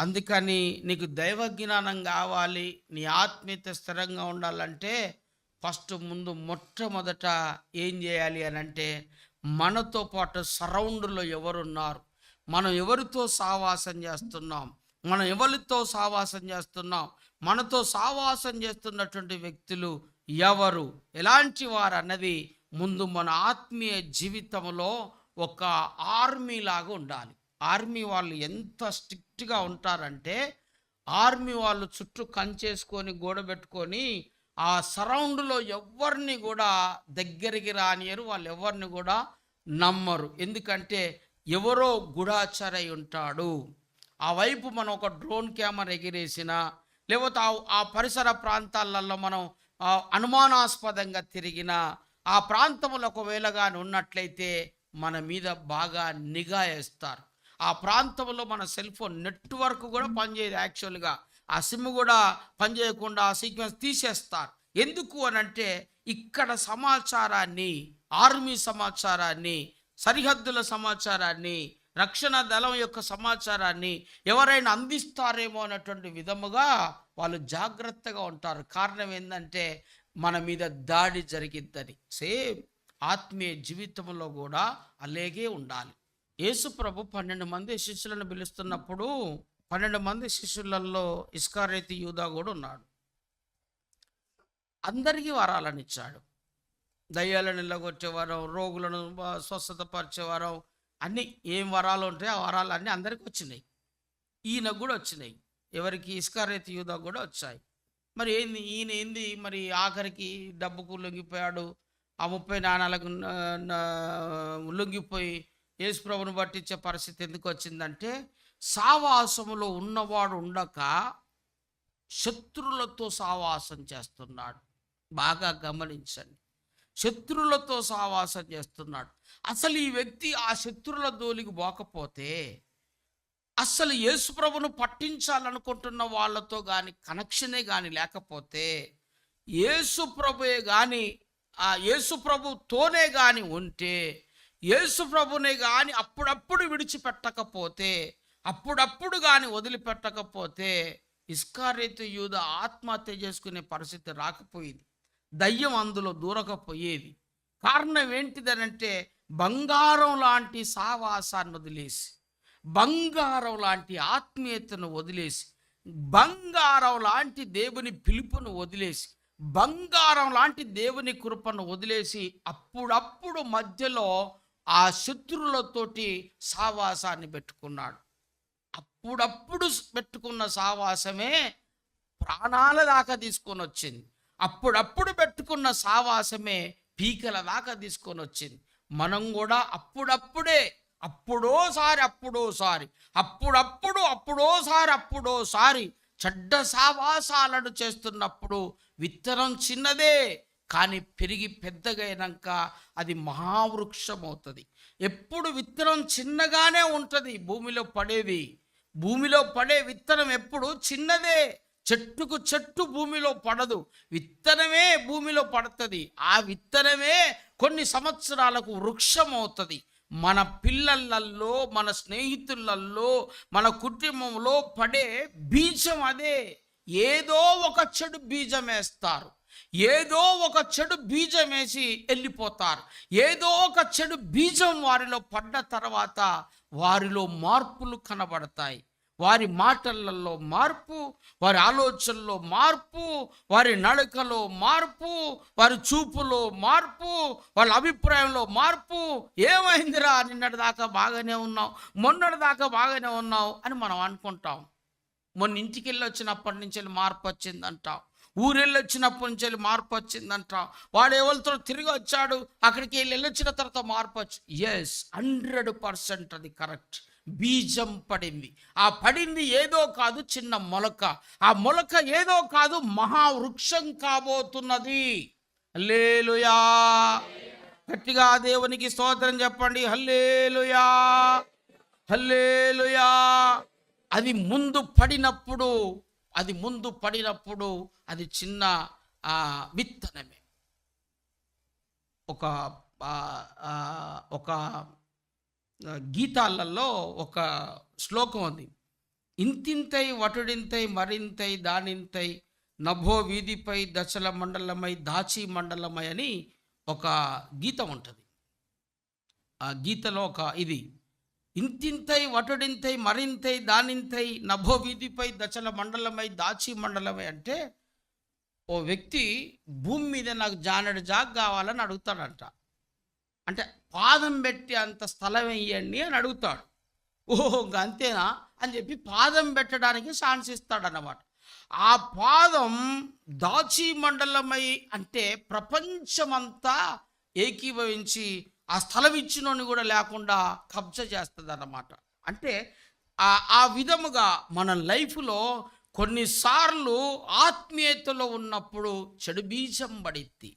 అందుకని నీకు దైవ జ్ఞానం కావాలి నీ ఆత్మీయత స్థిరంగా ఉండాలంటే ఫస్ట్ ముందు మొట్టమొదట ఏం చేయాలి అని అంటే మనతో పాటు సరౌండ్లో ఎవరున్నారు? మనం ఎవరితో సావాసం చేస్తున్నాం? మనం ఎవరితో సావాసం చేస్తున్నాం? మనతో సావాసం చేస్తున్నటువంటి వ్యక్తులు ఎవరు? ఎలాంటి వారు అన్నది ముందు మన ఆత్మీయ జీవితంలో ఒక ఆర్మీ లాగా ఉండాలి. ఆర్మీ వాళ్ళు ఎంత స్ట్రిక్ట్గా ఉంటారంటే ఆర్మీ వాళ్ళు చుట్టూ కంచేసుకొని గోడ పెట్టుకొని ఆ సరౌండ్లో ఎవరిని కూడా దగ్గరికి రానియరు వాళ్ళు ఎవరిని కూడా నమ్మరు. ఎందుకంటే ఎవరో గుడాచరై ఉంటాడు. ఆ వైపు మనం ఒక డ్రోన్ కెమెరా ఎగిరేసినా లేకపోతే ఆ- పరిసర ప్రాంతాలలో మనం అనుమానాస్పదంగా తిరిగిన ఆ ప్రాంతంలో ఒకవేళ కానీ ఉన్నట్లయితే మన మీద బాగా నిఘా వేస్తారు. ఆ ప్రాంతంలో మన సెల్ ఫోన్ నెట్వర్క్ కూడా పనిచేయదు యాక్చువల్గా. ఆ సిమ్ కూడా పనిచేయకుండా ఆ సీక్వెన్స్ తీసేస్తారు. ఎందుకు అని అంటే ఇక్కడ సమాచారాన్ని ఆర్మీ సమాచారాన్ని సరిహద్దుల సమాచారాన్ని రక్షణ దళం యొక్క సమాచారాన్ని ఎవరైనా అందిస్తారేమో అన్నటువంటి విధముగా వాళ్ళు జాగ్రత్తగా ఉంటారు. కారణం ఏంటంటే మన మీద దాడి జరిగిద్దని. సేమ్ ఆత్మీయ జీవితంలో కూడా అలాగే ఉండాలి. యేసు ప్రభు పన్నెండు మంది శిష్యులను పిలుస్తున్నప్పుడు పన్నెండు మంది శిష్యులలో ఇస్కారేతి యూదా కూడా ఉన్నాడు. అందరికీ వరాలను ఇచ్చాడు. దయ్యాలను నిలగొట్టే రోగులను స్వస్థత పరిచేవారం అన్నీ ఏం వరాలు ఉంటాయో ఆ వరాలు అన్నీ అందరికీ వచ్చినాయి. ఈయనకు కూడా వచ్చినాయి. ఎవరికి ఇస్కారేతి యూదా కూడా వచ్చాయి. మరి ఏంది ఈయన ఏంది? మరి ఆఖరికి డబ్బుకు లొంగిపోయాడు. ఆ ముప్పై నాణాలకు లొంగిపోయి యేసుప్రభుని పట్టించే పరిస్థితి ఎందుకు వచ్చిందంటే సావాసములో ఉన్నవాడు ఉండక శత్రులతో సావాసం చేస్తున్నాడు. బాగా గమనించండి. శత్రులతో సావాసం చేస్తున్నాడు. అసలు ఈ వ్యక్తి ఆ శత్రుల దోలికి పోకపోతే అసలు యేసుప్రభును పట్టించాలనుకుంటున్న వాళ్ళతో కానీ కనెక్షనే కానీ లేకపోతే యేసుప్రభుయే కానీ ఆ యేసుప్రభుతోనే కానీ ఉంటే యేసుప్రభునే కానీ అప్పుడప్పుడు విడిచిపెట్టకపోతే అప్పుడప్పుడు కానీ వదిలిపెట్టకపోతే ఇస్కారేతు యూద ఆత్మహత్య చేసుకునే పరిస్థితి రాకపోయేది. దయ్యం అందులో దూరకపోయేది. కారణం ఏంటిదనంటే బంగారం లాంటి సావాసాన్ని వదిలేసి బంగారం లాంటి ఆత్మీయతను వదిలేసి బంగారం లాంటి దేవుని పిలుపును వదిలేసి బంగారం లాంటి దేవుని కృపను వదిలేసి అప్పుడప్పుడు మధ్యలో ఆ శత్రులతోటి సావాసాన్ని పెట్టుకున్నాడు. అప్పుడప్పుడు పెట్టుకున్న సావాసమే ప్రాణాల దాకా తీసుకొని వచ్చింది. అప్పుడప్పుడు పెట్టుకున్న సావాసమే పీకల దాకా తీసుకొని వచ్చింది. మనం కూడా అప్పుడప్పుడే అప్పుడోసారి అప్పుడోసారి అప్పుడప్పుడు అప్పుడోసారి అప్పుడోసారి చెడ్డ సావాసాలను చేస్తున్నప్పుడు విత్తనం చిన్నదే కానీ పెరిగి పెద్దగైనాక అది మహావృక్షం అవుతుంది ఎప్పుడు విత్తనం చిన్నగానే ఉంటుంది భూమిలో పడేది భూమిలో పడే విత్తనం ఎప్పుడు చిన్నదే చెట్టుకు చెట్టు భూమిలో పడదు. విత్తనమే భూమిలో పడుతుంది. ఆ విత్తనమే కొన్ని సంవత్సరాలకు వృక్షం అవుతుంది మన పిల్లలల్లో మన స్నేహితులల్లో మన కుటుంబంలో పడే బీజం అదే. ఏదో ఒక చెడు బీజం వేస్తారు. ఏదో ఒక చెడు బీజం వేసి వెళ్ళిపోతారు. ఏదో ఒక చెడు బీజం వారిలో పడ్డ తర్వాత వారిలో మార్పులు కనబడతాయి. వారి మాటలలో మార్పు వారి ఆలోచనలో మార్పు వారి నడకలో మార్పు వారి చూపులో మార్పు వాళ్ళ అభిప్రాయంలో మార్పు. ఏమైందిరా నిన్నటి దాకా బాగానే ఉన్నావు మొన్నటి దాకా బాగానే ఉన్నావు అని మనం అనుకుంటాం. మొన్న ఇంటికి వెళ్ళి వచ్చినప్పటి నుంచి వెళ్ళి మార్పు వచ్చిందంటాం. ఊరెళ్ళి వచ్చినప్పటి నుంచి వెళ్ళి మార్పు వచ్చిందంటాం. వాడు ఎవరితో తిరిగి వచ్చాడు అక్కడికి వెళ్ళి వెళ్ళొచ్చిన తర్వాత మార్పు వచ్చి ఎస్ హండ్రెడ్ పర్సెంట్ అది కరెక్ట్. బీజం పడింది. ఆ పడింది ఏదో కాదు చిన్న మొలక. ఆ మొలక ఏదో కాదు మహావృక్షం కాబోతున్నది. హల్లేలుయా. గట్టిగా దేవునికి స్తోత్రం చెప్పండి. హల్లేలుయా. హల్లేలుయా. అది ముందు పడినప్పుడు అది ముందు పడినప్పుడు అది చిన్న విత్తనమే. ఒక ఒక గీతాలలో ఒక శ్లోకం ఉంది. ఇంతింతై వటుడింతై మరింతై దానింతై నభో వీధిపై దశల మండలమై దాచి మండలమై అని ఒక గీతం ఉంటుంది. ఆ గీతలో ఒక ఇది ఇంతింతై వటుడింతై మరింతై దానింతై నభో వీధిపై దశల మండలమై దాచి మండలమై అంటే ఓ వ్యక్తి భూమి మీద నాకు జానడు జాగ్ కావాలని అడుగుతాడంట. అంటే పాదం పెట్టి అంత స్థలం వేయండి అని అడుగుతాడు. ఓహో అంతేనా? అని చెప్పి పాదం పెట్టడానికి ఛాన్స్ ఇస్తాడన్నమాట. ఆ పాదం దాచి మండలమై అంటే ప్రపంచమంతా ఏకీభవించి ఆ స్థలం ఇచ్చినోని కూడా లేకుండా కబ్జా చేస్తుంది అన్నమాట అంటే ఆ విధముగా మన లైఫ్లో కొన్నిసార్లు ఆత్మీయతలో ఉన్నప్పుడు చెడు బీజం పడిద్ది.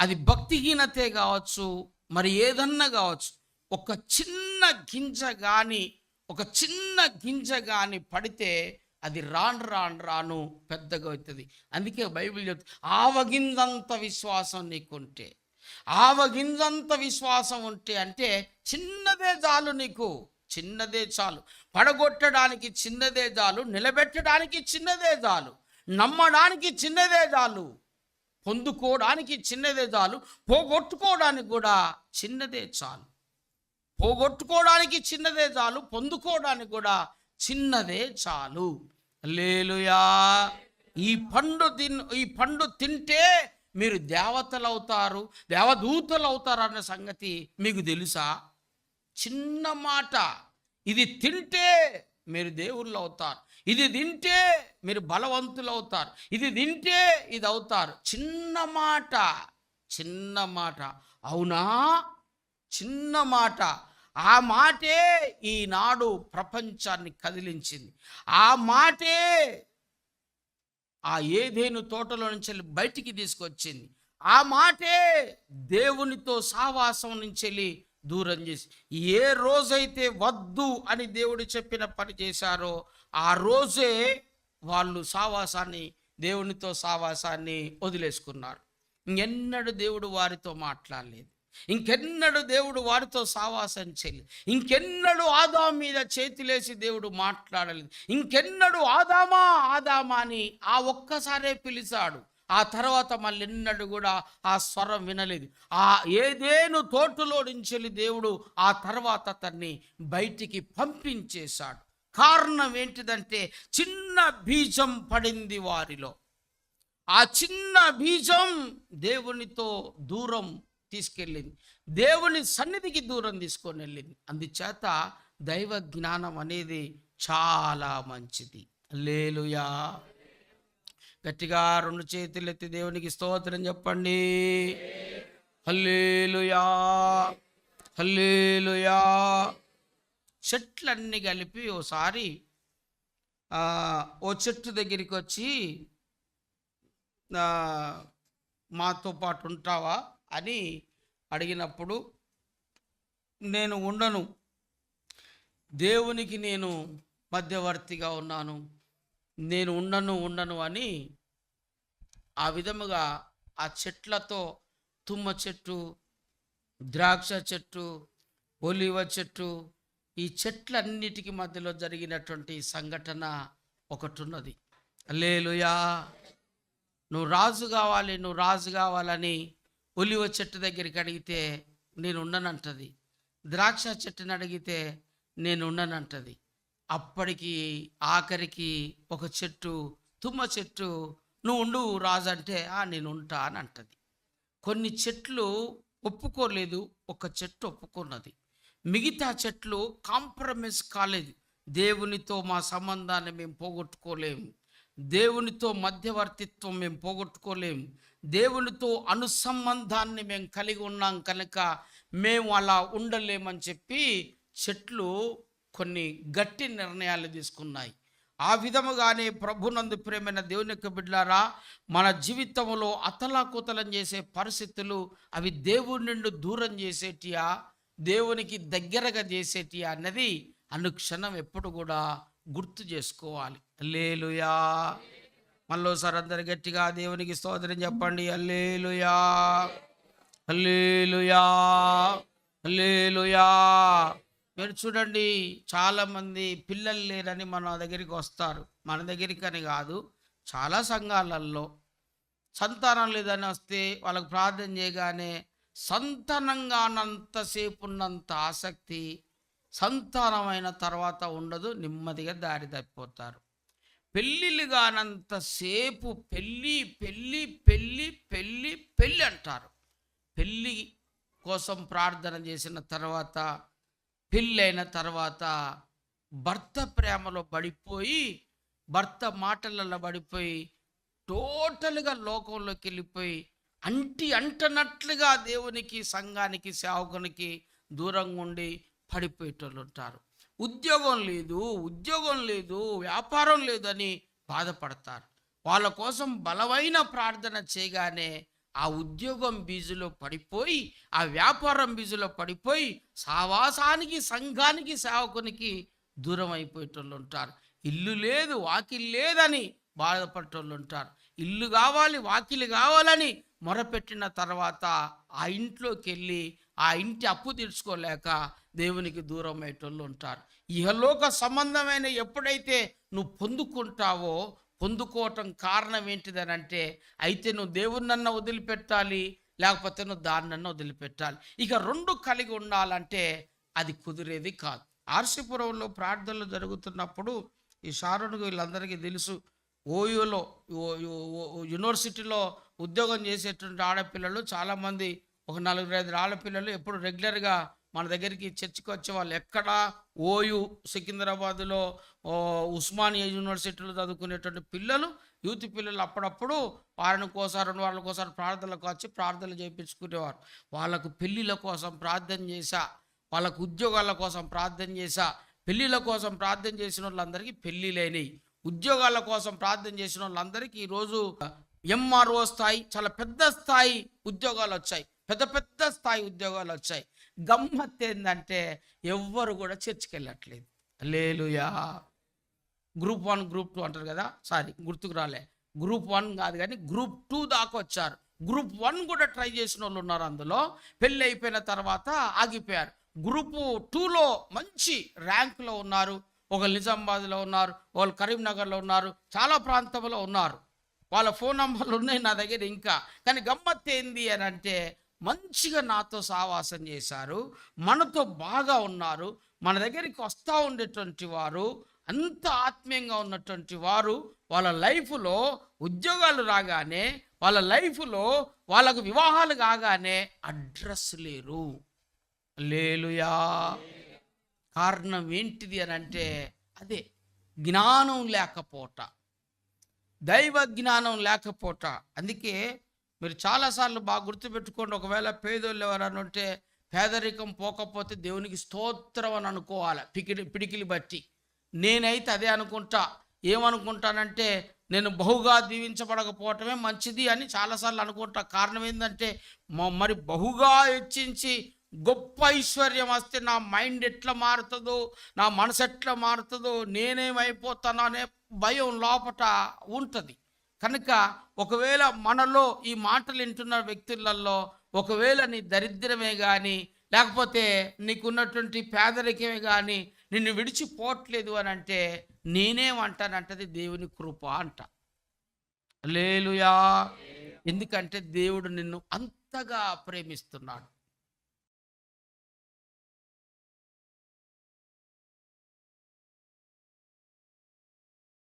అది భక్తిహీనతే కావచ్చు మరి ఏదన్నా కావచ్చు ఒక చిన్న గింజ కానీ ఒక చిన్న గింజ కానీ పడితే అది రాను రాను రాను పెద్దగా అవుతుంది. అందుకే బైబిల్ చెప్తుంది ఆవగిందంత విశ్వాసం నీకుంటే ఆవగిందంత విశ్వాసం ఉంటే అంటే చిన్నదే చాలు నీకు చిన్నదే చాలు. పడగొట్టడానికి చిన్నదే చాలు నిలబెట్టడానికి చిన్నదే చాలు నమ్మడానికి చిన్నదే చాలు. పొందుకోవడానికి చిన్నదే చాలు. పోగొట్టుకోవడానికి కూడా చిన్నదే చాలు. పోగొట్టుకోవడానికి చిన్నదే చాలు. పొందుకోవడానికి కూడా చిన్నదే చాలు. లేలుయా ఈ పండు తిన్ ఈ పండు తింటే మీరు దేవతలు అవుతారు దేవదూతలు అవుతారు అన్న సంగతి మీకు తెలుసా? చిన్న మాట. ఇది తింటే మీరు దేవుళ్ళు అవుతారు ఇది తింటే మీరు బలవంతులు అవుతారు ఇది తింటే ఇది అవుతారు చిన్న మాట చిన్న మాట. అవునా? చిన్న మాట. ఆ మాటే ఈనాడు ప్రపంచాన్ని కదిలించింది. ఆ మాటే ఆ ఏదేను తోటలో నుంచి వెళ్ళి బయటికి తీసుకొచ్చింది. ఆ మాటే దేవునితో సావాసం నుంచి వెళ్ళి దూరం చేసి ఏ రోజైతే వద్దు అని దేవుడు చెప్పిన పని చేశారో ఆ రోజే వాళ్ళు సావాసాన్ని దేవునితో సావాసాన్ని వదిలేసుకున్నారు. ఇంకెన్నడు దేవుడు వారితో మాట్లాడలేదు. ఇంకెన్నడు దేవుడు వారితో సావాసం చేయలేదు. ఇంకెన్నడు ఆదా మీద చేతిలేసి దేవుడు మాట్లాడలేదు. ఇంకెన్నడు ఆదామా ఆదామా అని ఆ ఒక్కసారే పిలిచాడు. ఆ తర్వాత మళ్ళీ కూడా ఆ స్వరం వినలేదు. ఆ ఏదేను తోటలో నుంచి దేవుడు ఆ తర్వాత అతన్ని బయటికి పంపించేశాడు. కారణం ఏంటిదంటే చిన్న బీజం పడింది వారిలో. ఆ చిన్న బీజం దేవునితో దూరం తీసుకెళ్ళింది. దేవుని సన్నిధికి దూరం తీసుకొని వెళ్ళింది. అందుచేత దైవ జ్ఞానం అనేది చాలా మంచిది. లేలుయా గట్టిగా రెండు చేతులు ఎత్తి దేవునికి స్తోత్రం చెప్పండి. Hallelujah hallelujah. చెట్లన్నీ కలిపి ఓసారి ఓ చెట్టు దగ్గరికి వచ్చి మాతో పాటు ఉంటావా? అని అడిగినప్పుడు నేను ఉండను. దేవునికి నేను మధ్యవర్తిగా ఉన్నాను. నేను ఉండను ఉండను అని ఆ విధముగా ఆ చెట్లతో తుమ్మ చెట్టు ద్రాక్ష చెట్టు ఒలివ చెట్టు ఈ చెట్లన్నిటికీ మధ్యలో జరిగినటువంటి సంఘటన ఒకటి ఉన్నది లేలుయా నువ్వు రాజు కావాలి నువ్వు రాజు కావాలని ఒలివ చెట్టు దగ్గరికి అడిగితే నేను ఉండనంటది. ద్రాక్ష చెట్టుని అడిగితే నేను ఉండనంటది. అప్పటికి ఆఖరికి ఒక చెట్టు తుమ్మ చెట్టు నువ్వు ఉండు రాజు అంటే నేను ఉంటా అని అంటది. కొన్ని చెట్లు ఒప్పుకోలేదు ఒక చెట్టు ఒప్పుకున్నది. మిగతా చెట్లు కాంప్రమైజ్ కాలేదు. దేవునితో మా సంబంధాన్ని మేము పోగొట్టుకోలేము దేవునితో మధ్యవర్తిత్వం మేము పోగొట్టుకోలేము దేవునితో అనుసంబంధాన్ని మేము కలిగి ఉన్నాం కనుక మేము అలా ఉండలేమని చెప్పి చెట్లు కొన్ని గట్టి నిర్ణయాలు తీసుకున్నాయి. ఆ విధముగానే ప్రభునందు ప్రేమైన దేవుని యొక్క బిడ్డారా మన జీవితంలో అతలాకుతలం చేసే పరిస్థితులు అవి దేవుడి నుండి దూరం చేసేటియా దేవునికి దగ్గరగా చేసేటియా అన్నది అనుక్షణం ఎప్పుడు కూడా గుర్తు చేసుకోవాలి. అల్లేలుయా మళ్ళోసారి అందరు గట్టిగా దేవునికి స్తోత్రం చెప్పండి. అల్లేలుయా అల్లేలుయా అల్లేలుయా మీరు చూడండి చాలామంది పిల్లలు లేరని మన దగ్గరికి వస్తారు. మన దగ్గరికి అని కాదు చాలా సంఘాలలో సంతానం లేదని వస్తే వాళ్ళకు ప్రార్థన చేయగానే సంతానంగానంతసేపు ఉన్నంత ఆసక్తి సంతానమైన తర్వాత ఉండదు నెమ్మదిగా దారి తప్పిపోతారు. పెళ్ళిళ్ళు కానంతసేపు పెళ్ళి పెళ్ళి పెళ్ళి పెళ్ళి పెళ్ళి అంటారు. పెళ్ళి కోసం ప్రార్థన చేసిన తర్వాత పెళ్ళైన తర్వాత భర్త ప్రేమలో పడిపోయి భర్త మాటలలో పడిపోయి టోటల్గా లోకంలోకి వెళ్ళిపోయి అంటి అంటనట్లుగా దేవునికి సంఘానికి సేవకునికి దూరంగా ఉండి పడిపోయేటోళ్ళు ఉంటారు. ఉద్యోగం లేదు ఉద్యోగం లేదు వ్యాపారం లేదని బాధపడతారు. వాళ్ళ కోసం బలమైన ప్రార్థన చేయగానే ఆ ఉద్యోగం బీజులో పడిపోయి ఆ వ్యాపారం బీజులో పడిపోయి సావాసానికి సంఘానికి సేవకునికి దూరం అయిపోయేటోళ్ళు ఉంటారు. ఇల్లు లేదు వాకిల్ లేదని బాధపడేటోళ్ళు ఉంటారు. ఇల్లు కావాలి వాకిలి కావాలని మొరపెట్టిన తర్వాత ఆ ఇంట్లోకి వెళ్ళి ఆ ఇంటి అప్పు తీర్చుకోలేక దేవునికి దూరం అయ్యేటోళ్ళు ఉంటారు. ఇహలోక సంబంధమైన ఎప్పుడైతే నువ్వు పొందుకుంటావో పొందుకోవటం కారణం ఏంటిదని అంటే అయితే నువ్వు దేవుణ్ణన్న వదిలిపెట్టాలి లేకపోతే నువ్వు దాన్నన్న వదిలిపెట్టాలి. ఇక రెండు కలిగి ఉండాలంటే అది కుదిరేది కాదు. ఆర్సిపురంలో ప్రార్థనలు జరుగుతున్నప్పుడు ఈ షారుణ్కు వీళ్ళందరికీ తెలుసు ఓయూలో యూనివర్సిటీలో ఉద్యోగం చేసేటువంటి ఆడపిల్లలు చాలామంది ఒక నలుగురు ఐదు ఆడపిల్లలు ఎప్పుడు రెగ్యులర్గా మన దగ్గరికి చర్చికి వచ్చే వాళ్ళు ఎక్కడ? ఓయు సికింద్రాబాద్లో ఉస్మానియా యూనివర్సిటీలో చదువుకునేటువంటి పిల్లలు యూత్ పిల్లలు అప్పుడప్పుడు వారిని కోసారు రెండు వాళ్ళ కోసం ప్రార్థనలకు వచ్చి ప్రార్థనలు చేయించుకునేవారు వాళ్ళకు పెళ్ళిళ్ళ కోసం ప్రార్థన చేశా. వాళ్ళకు ఉద్యోగాల కోసం ప్రార్థన చేశా. పెళ్ళిళ్ళ కోసం ప్రార్థన చేసిన వాళ్ళందరికీ పెళ్ళి లేనివి ఉద్యోగాల కోసం ప్రార్థన చేసిన వాళ్ళందరికీ ఈరోజు ఎంఆర్ఓ స్థాయి చాలా పెద్ద స్థాయి ఉద్యోగాలు వచ్చాయి. పెద్ద పెద్ద స్థాయి ఉద్యోగాలు వచ్చాయి. గమ్మత్ ఏంటంటే ఎవ్వరు కూడా చర్చికి వెళ్ళట్లేదు లేలుయా గ్రూప్ వన్ గ్రూప్ టూ అంటారు కదా? సారీ గుర్తుకు రాలే. గ్రూప్ వన్ కాదు కానీ గ్రూప్ టూ దాకా వచ్చారు. గ్రూప్ వన్ కూడా ట్రై చేసిన వాళ్ళు ఉన్నారు అందులో. పెళ్ళి అయిపోయిన తర్వాత ఆగిపోయారు. గ్రూప్ టూలో మంచి ర్యాంకులో ఉన్నారు. ఒకళ్ళు నిజామాబాద్లో ఉన్నారు వాళ్ళు కరీంనగర్లో ఉన్నారు చాలా ప్రాంతంలో ఉన్నారు. వాళ్ళ ఫోన్ నంబర్లు ఉన్నాయి నా దగ్గర ఇంకా. కానీ గమ్మత్ ఏంది అని అంటే మంచిగా నాతో సావాసం చేశారు మనతో బాగా ఉన్నారు మన దగ్గరికి వస్తూ ఉండేటువంటి వారు అంత ఆత్మీయంగా ఉన్నటువంటి వారు వాళ్ళ లైఫ్లో ఉద్యోగాలు రాగానే వాళ్ళ లైఫ్లో వాళ్ళకు వివాహాలు కాగానే అడ్రస్ లేరు. లేలుయా కారణం ఏంటిది అని అంటే అదే జ్ఞానం లేకపోట. దైవ జ్ఞానం లేకపోట. అందుకే మీరు చాలాసార్లు బాగా గుర్తుపెట్టుకోండి. ఒకవేళ పేదోళ్ళు ఎవరైనా ఉంటే పేదరికం పోకపోతే దేవునికి స్తోత్రం అని అనుకోవాలి. పికిలి పిడికిలి బట్టి. నేనైతే అదే అనుకుంటా. ఏమనుకుంటానంటే నేను బహుగా దీవించబడకపోవటమే మంచిది అని చాలాసార్లు అనుకుంటా. కారణం ఏంటంటే మ- మరి బహుగా హెచ్చించి గొప్ప ఐశ్వర్యం వస్తే నా మైండ్ ఎట్లా మారుతుందో నా మనసు ఎట్లా మారుతుందో నేనేమైపోతానో అనే భయం లోపట ఉంటుంది. కనుక ఒకవేళ మనలో ఈ మాటలు వింటున్న వ్యక్తులలో ఒకవేళ నీ దరిద్రమే కానీ లేకపోతే నీకున్నటువంటి పేదరికమే కానీ నిన్ను విడిచిపోవట్లేదు అని అంటే నేనేమంటానంటది దేవుని కృప అంట. లేలుయా ఎందుకంటే దేవుడు నిన్ను అంతగా ప్రేమిస్తున్నాడు.